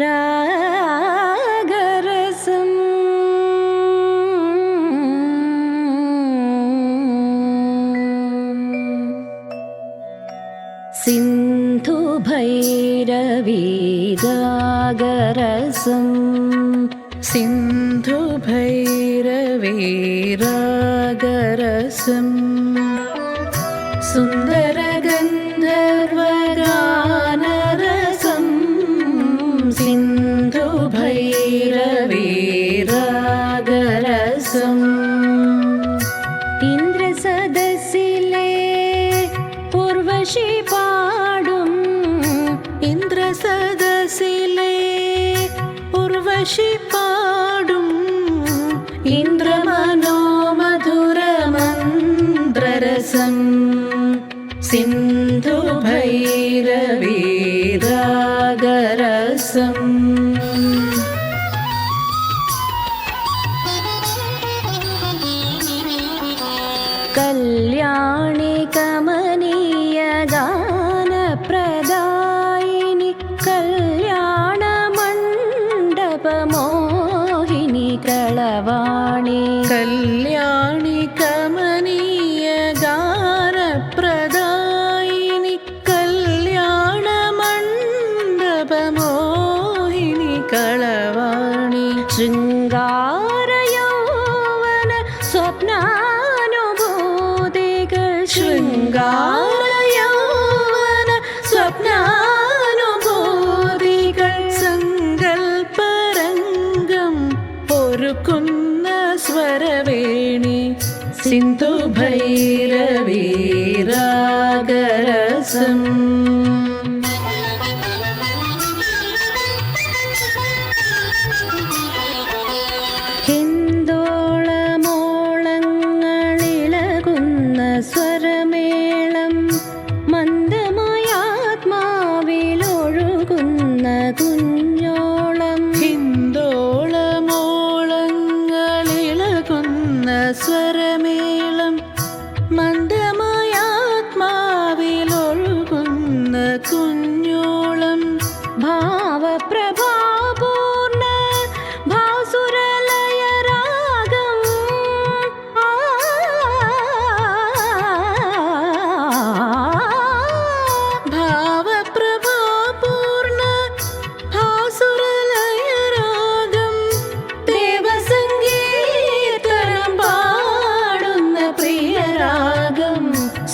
രാഗരസം. സിന്ധുഭൈരവീരാഗരസം. സിന്ധുഭൈരവീരാഗരസം. शिपाडु इन्द्रमनोमधुरमन्द्ररसं सिन्धुभैरविगरसं कल्याणि കളവാണി ശൃംഗാരയൗവന സ്വപ്നാനുഭൂതികൾ. ശൃംഗാരയൗവന സ്വപ്നാനുഭൂതികൾ. സങ്കൽപ്പരംഗം പൊറുക്കുന്ന സ്വരവേണി. സിന്ധുഭൈരവീരാഗരസം. ഹിന്ദോളമോളങ്ങളിളകുന്ന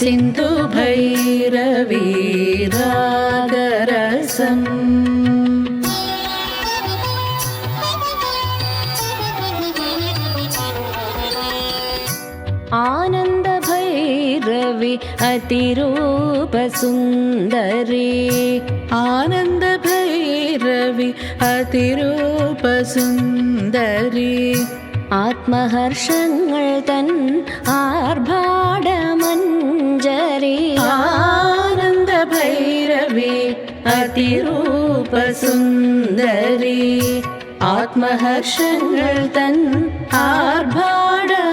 സിന്ധുഭൈരവീരാഗരസം ആനന്ദഭൈരവി അതിരൂപസുന്ദരി. ആനന്ദഭൈരവി അതിരൂപസുന്ദരി. ആത്മഹർഷങ്ങൾ തൻ ആർഭാടമഞ്ജരി അതിരൂപസുന്ദരി ആത്മഹർഷങ്ങൾ തൻ ആർഭാടമഞ്ജരി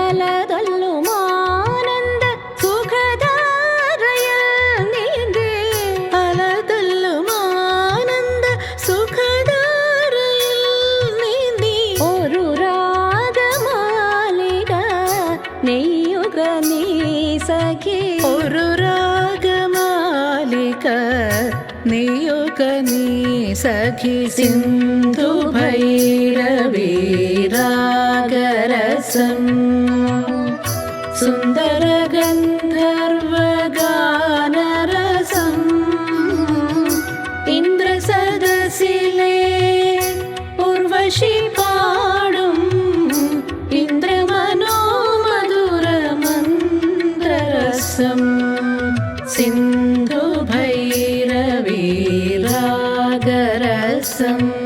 അലതല്ലും ആനന്ദ സുഖധാരയിൽ നീന്തി അലതല്ലും ആനന്ദ സുഖധാരയിൽ നീന്തി ഒരു രാഗമാലിക നെയ്യുക നീ സഖി നീയുക നീ സഖി സിന്ധുഭൈരവീരാഗരസം സുന്ദരഗന്ധർവഗാനരസം. ഇന്ദ്രസദസിലെ ഉർവശി പാടും ഇന്ദ്രമനോമധുരമന്ത്രരസം some